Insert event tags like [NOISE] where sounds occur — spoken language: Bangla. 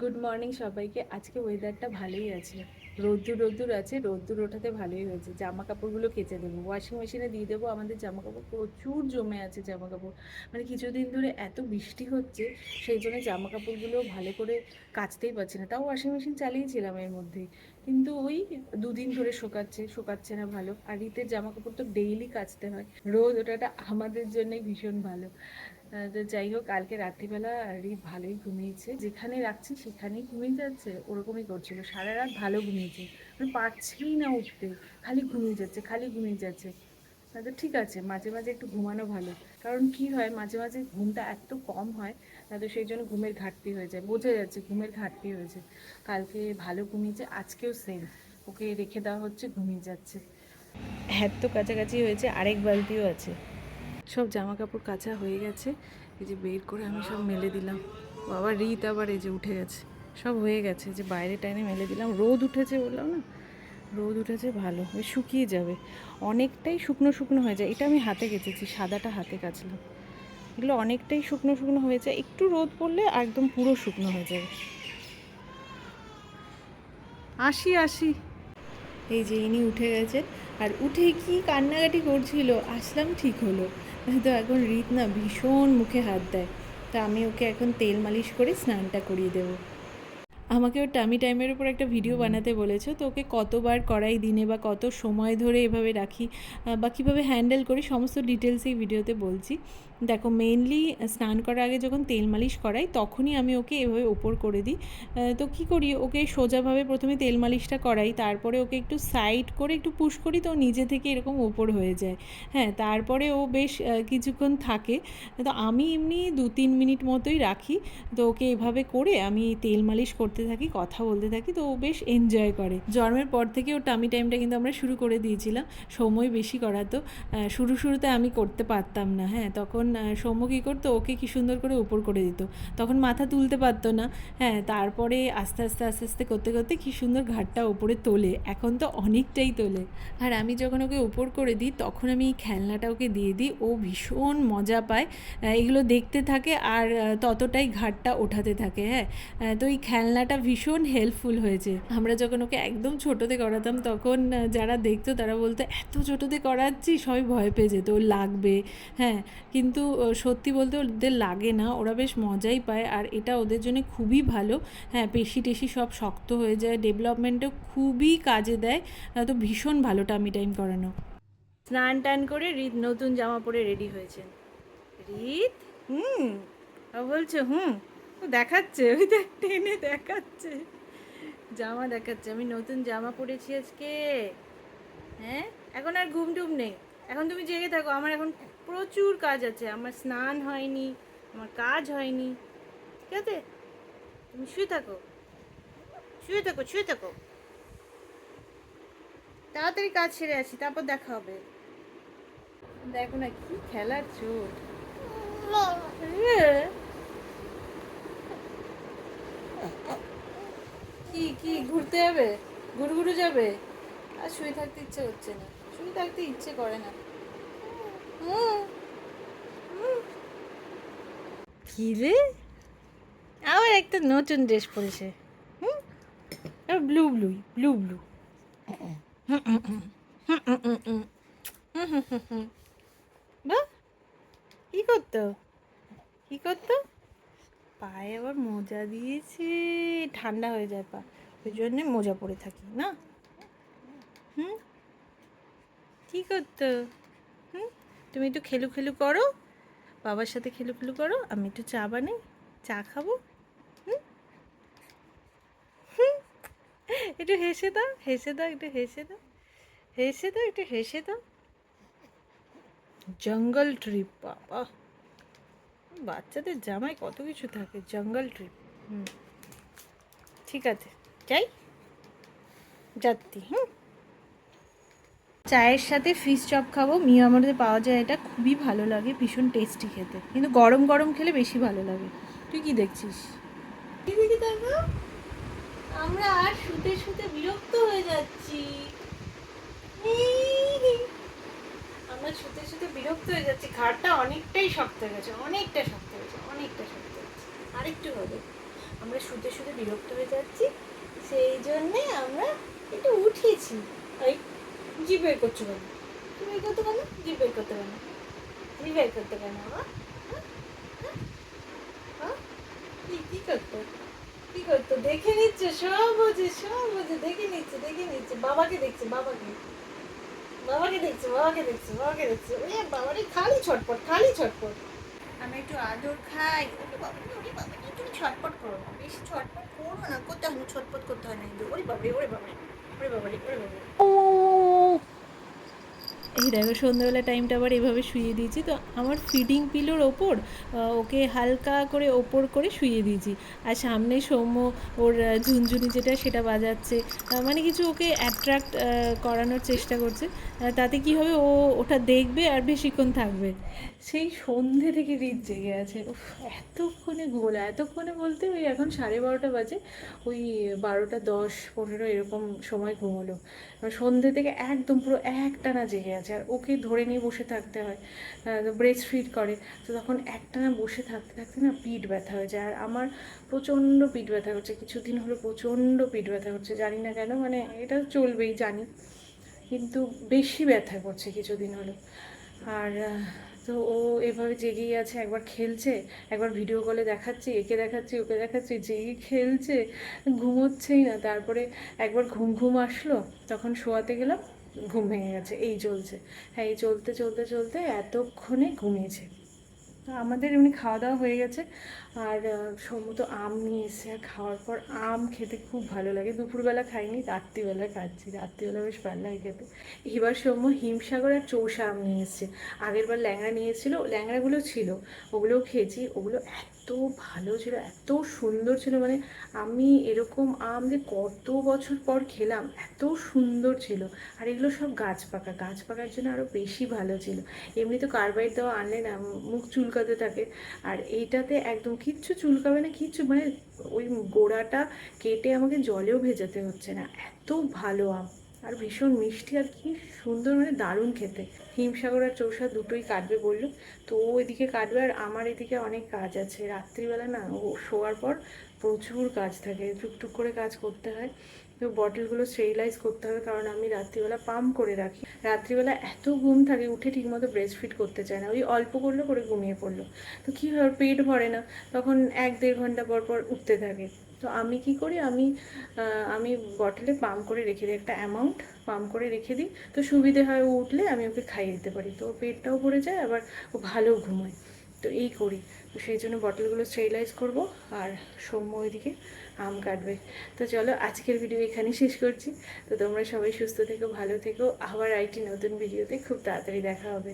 গুড মর্নিং সবাইকে। আজকে ওয়েদারটা ভালোই আছে। রোদ্দুর রোদ্দুর আছে, রোদ্দুর ওঠাতে ভালোই হয়েছে। জামা কাপড়গুলো কেচে দেবো। ওয়াশিং মেশিনে দিয়ে দেবো। আমাদের জামা কাপড় প্রচুর জমে আছে জামা কাপড় মানে কিছুদিন ধরে এত বৃষ্টি হচ্ছে, সেই জন্য জামা কাপড়গুলো ভালো করে কাচতেই পারছি না। তাও ওয়াশিং মেশিন চালিয়েছিলাম এর মধ্যেই। কিন্তু ওই দুদিন ধরে শোকাচ্ছে শোকাচ্ছে না ভালো। আর রীতের জামা কাপড় তো ডেইলি কাচতে হয়। রোদ ওটাটা আমাদের জন্যই ভীষণ ভালো। তো যাই হোক, কালকে রাত্রিবেলা রিত ভালোই ঘুমিয়েছে। যেখানে রাখছি সেখানেই ঘুমিয়ে যাচ্ছে, ওরকমই করছিল। সারা রাত ভালো ঘুমিয়েছে। মানে পারছেই না উঠতে, খালি ঘুমিয়ে যাচ্ছে, খালি ঘুমিয়ে যাচ্ছে। তা ঠিক আছে, মাঝে মাঝে একটু ঘুমানো ভালো। কারণ কি হয়, মাঝে মাঝে ঘুমটা এত কম হয় তো সেই জন্য ঘুমের ঘাটতি হয়ে যায়। বোঝা যাচ্ছে ঘুমের ঘাটতি হয়েছে। কালকে ভালো ঘুমিয়েছে, আজকেও সেম ওকে রেখে দেওয়া হচ্ছে, ঘুমিয়ে যাচ্ছে। হ্যাঁ তো কাছাকাছি হয়েছে, আরেক বালতিও আছে। সব জামা কাপড় কাচা হয়ে গেছে। এই যে বের করে আমি সব মেলে দিলাম। বাবা, রিত আবার এই যে উঠে গেছে। সব হয়ে গেছে। যে বাইরে টাইনে মেলে দিলাম। রোদ উঠেছে বললাম না? রোদ উঠেছে ভালো। শুকিয়ে যাবে। অনেকটাই শুকনো শুকনো হয়ে যায়। এটা আমি হাতে কেচেছি। সাদাটা হাতে কাচলাম। এগুলো অনেকটাই শুকনো শুকনো হয়ে যায়। একটু রোদ পড়লে একদম পুরো শুকনো হয়ে যাবে। আসি আসি। এই যে ইনি উঠে গেছে আর উঠে কি কান্নাকাটি করছিল? আসলাম ঠিক হলো। [LAUGHS] তো এখন রীত না ভীষণ মুখে হাত দেয়। তা আমি ওকে এখন তেল মালিশ করে স্নানটা করিয়ে দেবো। আমাকে ওর টামি টাইমের উপর একটা ভিডিও বানাতে বলেছ। তো ওকে কতবার করাই দিনে বা কত সময় ধরে এভাবে রাখি বা কীভাবে হ্যান্ডেল করি সমস্ত ডিটেলস এই ভিডিওতে বলছি। দেখো মেনলি স্নান করার আগে যখন তেল মালিশ করাই, তখনই আমি ওকে এভাবে ওপর করে দিই। তো কী করি, ওকে সোজাভাবে প্রথমে তেল মালিশটা করাই, তারপরে ওকে একটু সাইড করে একটু পুশ করি, তো নিজে থেকে এরকম ওপর হয়ে যায়। হ্যাঁ তারপরে ও বেশ কিছুক্ষণ থাকে। তো আমি এমনি দু তিন মিনিট মতোই রাখি। তো ওকে এভাবে করে আমি তেল মালিশ করতে থাকি, কথা বলতে থাকি, তো ও বেশ এনজয় করে। জন্মের পর থেকে ও টামি টাইমটা কিন্তু আমরা শুরু করে দিয়েছিলাম, সময় বেশি করাতো শুরু শুরুতে আমি করতে পারতাম না হ্যাঁ তখন আহ, সৌম্য কী করতো ওকে কি সুন্দর করে উপর করে দিত। তখন মাথা তুলতে পারতো না। হ্যাঁ তারপরে আস্তে আস্তে আস্তে আস্তে করতে করতে কি সুন্দর ঘাটটা ওপরে তোলে। এখন তো অনেকটাই তোলে। আর আমি যখন ওকে উপর করে দিই তখন আমি খেলনাটা ওকে দিয়ে দিই। ও ভীষণ মজা পায়। এগুলো দেখতে থাকে আর ততটাই ঘাটটা ওঠাতে থাকে। হ্যাঁ তো এই খেলনাটা ভীষণ হেল্পফুল হয়েছে। আমরা যখন ওকে একদম ছোটোতে করাতাম তখন যারা দেখতো তারা বলতো এত ছোটোতে করাচ্ছি সবাই ভয় পেয়ে যেত। লাগবে। হ্যাঁ কিন্তু আহ, সত্যি বলতে ওদের লাগে না। ওরা বেশ মজাই পায় আর এটা ওদের জন্য খুবই ভালো। হ্যাঁ পেশি টেশি সব শক্ত হয়ে যায়। ডেভেলপমেন্টও খুবই কাজে দেয়। তো ভীষণ ভালো টামি টাইম করানো। স্নান টান করে রিত নতুন জামা পরে রেডি হয়েছেন রিত? হুম। বলছো হুম দেখাচ্ছে ওই দেখ টেনে দেখাচ্ছে। জামা দেখাচ্ছে। আমি নতুন জামা পরেছি আজকে। হ্যাঁ এখন আর ঘুম টুম নেই। এখন তুমি জেগে থাকো, আমার এখন প্রচুর কাজ আছে, আমার স্নান হয়নি, আমার কাজ হয়নি, ঠিক আছে? তুমি শুয়ে থাকো শুয়ে থাকো শুয়ে থাকো। তাড়াতাড়ি কাজ সেরে আসি, তারপর দেখা হবে। দেখো না কি খেলার চোট। কি কি, ঘুরতে যাবে? ঘুরঘুরু যাবে? আর শুয়ে থাকতে ইচ্ছে হচ্ছে না। শুয়ে থাকতে ইচ্ছে করে না। হুম। হুম। কি রে? আবার একটা নতুন ড্রেস পরেছে। হুম? ব্লু ব্লু ব্লু ব্লু বাহ! কি করতো? কি করতো? পায়ে আবার মোজা দিয়েছে। ঠান্ডা হয়ে যায় পা। ওই জন্যে মোজা পরে থাকি, না? হুম? কি করতো? হুম? তুমি একটু খেলু খেলু করো। বাবার সাথে খেলু খেলু করো, আমি একটু চা বানাই, চা খাব। একটু হেসে দাও হেসে দাও, একটু হেসে দাও। হেসে দাও, একটু হেসে দাও। জঙ্গল ট্রিপ, বাবা। বাচ্চাদের জামায় কত কিছু থাকে, জঙ্গল ট্রিপ। হুম। ঠিক আছে, যাই। যাত্তি হুম? চায়ের সাথে ফিশ চপ খাব। মিও আমাদের পাওয়া যায় এটা। খুবই ভালো লাগে, ভীষণ টেস্টি খেতে। কিন্তু গরম গরম খেলে বেশি ভালো লাগে। তুই কি দেখছিস? আমরা আর শুতে শুতে বিরক্ত হয়ে যাচ্ছি। আমরা শুতে শুতে বিরক্ত হয়ে যাচ্ছি। ঘাড়টা অনেকটাই শক্ত হয়ে গেছে, অনেকটা শক্ত হয়েছে অনেকটা শক্ত হয়েছে আরেকটু হবে। আমরা শুতে শুতে বিরক্ত হয়ে যাচ্ছি। সেই জন্যে আমরা একটু উঠেছি ওই জিভ বের করছ কেন? কি বের করতে কেন জিভ বের করতে কেন জিভ বের করতে আমার হ্যাঁ? হ্যাঁ? হ্যাঁ? কি করতো? কি করতো? দেখে নিচ্ছে, সব বোঝে সব বোঝে। দেখে নিচ্ছে দেখে নিচ্ছে। বাবাকে দেখছে, বাবাকে। বাবাকে দেখছে বাবাকে দেখছে বাবাকে দেখছে। এ বাবারে খালি ছটপট খালি ছটপট। আমি একটু আদর খাই। ওরে বাবারে ওরে বাবারে তুমি ছটপট করো না। বেশি ছটপট করো না। করতে হয় ছটপট করতে হয় না ওরে বাবারে ওরে বাবারে ওরে বাবারে, ওরে এই দেখো, সন্ধ্যাবেলা টাইমটা আবার এভাবে শুয়ে দিয়েছি। তো আমার ফিডিং পিলোর ওপর ওকে হালকা করে ওপর করে শুয়ে দিয়েছি। আর সামনে সৌম্য, ওর ঝুনঝুনি যেটা, সেটা বাজাচ্ছে। মানে কিছু ওকে অ্যাট্রাক্ট করানোর চেষ্টা করছে। তাতে কি হবে? ও ওটা দেখবে আর বেশিক্ষণ থাকবে। সেই সন্ধে থেকে রিত জেগে আছে। এতক্ষণে ঘুমোলো এতক্ষণে বলতে ওই এখন সাড়ে বারোটা বাজে। ওই বারোটা দশ পনেরো এরকম সময় ঘুমোলো। সন্ধে থেকে একদম পুরো একটানা জেগে আছে। আর ওকে ধরে নিয়ে বসে থাকতে হয় ব্রেস্ট ফিড করে। তো তখন একটানা বসে থাকতে থাকতে না পিঠ ব্যথা হয়ে যায়। আর আমার প্রচণ্ড পিঠ ব্যথা করছে, কিছুদিন হলো প্রচণ্ড পিঠ ব্যথা করছে, জানি না কেন মানে এটা চলবেই, জানি। কিন্তু বেশি ব্যথা করছে কিছুদিন হলো। আর তো ও এভাবে জেগেই আছে, একবার খেলছে, একবার ভিডিও কলে দেখাচ্ছি, একে দেখাচ্ছি, ওকে দেখাচ্ছি, জেগে খেলছে, ঘুমোচ্ছেই না। তারপরে একবার ঘুম ঘুম আসলো, তখন শোয়াতে গেলাম ঘুম ভেঙে গেছে, এই চলছে। হ্যাঁ এই চলতে চলতে চলতে এতক্ষণে ঘুমিয়েছে। তো আমাদের এমনি খাওয়া দাওয়া হয়ে গেছে, আর সমুদ্র আম নিয়ে এসে আর খাওয়ার পর আম খেতে খুব ভালো লাগে। দুপুরবেলা খাইনি, রাত্রিবেলা খাচ্ছি। রাত্রিবেলা বেশ ভালো লাগে খেতে। এবার সৌম্য হিমসাগর আর চৌষা আম নিয়ে এসছে। আগেরবার ল্যাংড়া নিয়ে এসেছিল, ল্যাংড়াগুলো ছিল, ওগুলোও খেয়েছি। ওগুলো এত ভালো ছিল, এত সুন্দর ছিল। মানে আমি এরকম আম যে কত বছর পর খেলাম, এত সুন্দর ছিল। আর এগুলো সব গাছ পাকা, গাছ পাকার জন্য আরও বেশি ভালো ছিল। এমনি তো কার্বাইড দেওয়া আনলে না, মুখ চুলকাতে থাকে। আর এইটাতে একদম কিচ্ছু চুলকাবে না, কিচ্ছু মানে ওই গোড়াটা কেটে আমাকে জলেও ভেজাতে হচ্ছে না। এত ভালো আম। আর ভীষণ মিষ্টি আর কি সুন্দর মানে দারুণ খেতে। হিমসাগর আর চৌষা দুটোই কাটবে বলল। তো ও এদিকে কাটবে আর আমার এদিকে অনেক কাজ আছে। রাত্রিবেলা না ও শোয়ার পর প্রচুর কাজ থাকে। টুকটুক করে কাজ করতে হয়। তো বটলগুলো স্টেরিলাইজ করতে হবে কারণ আমি রাত্রিবেলা পাম্প করে রাখি। রাত্রিবেলা এত ঘুম থাকে, উঠে ঠিকমতো ব্রেস্ট ফিট করতে চায় না। ওই অল্প করল, করে ঘুমিয়ে পড়ল। তো কী হয় পেট ভরে না। তখন এক দেড় ঘণ্টা পর পর উঠতে থাকে। তো আমি কি করি? আমি আমি বটলে পাম্প করে রেখে দিই, একটা অ্যামাউন্ট পাম্প করে রেখে দিই। তো সুবিধে হয় ও উঠলে আমি ওকে খাইয়ে দিতে পারি। তো পেটটাও ভরে যায়, আবার ও ভালো ঘুমোয়। তো এই করি। তো সেই জন্য বটলগুলো স্টেরিলাইজ করব আর সৌম্য ওইদিকে আম কাটবে। তো চলো আজকের ভিডিও এখানেই শেষ করছি। তো তোমরা সবাই সুস্থ থেকো, ভালো থেকো। আবার আরেকটি নতুন ভিডিওতে খুব তাড়াতাড়ি দেখা হবে।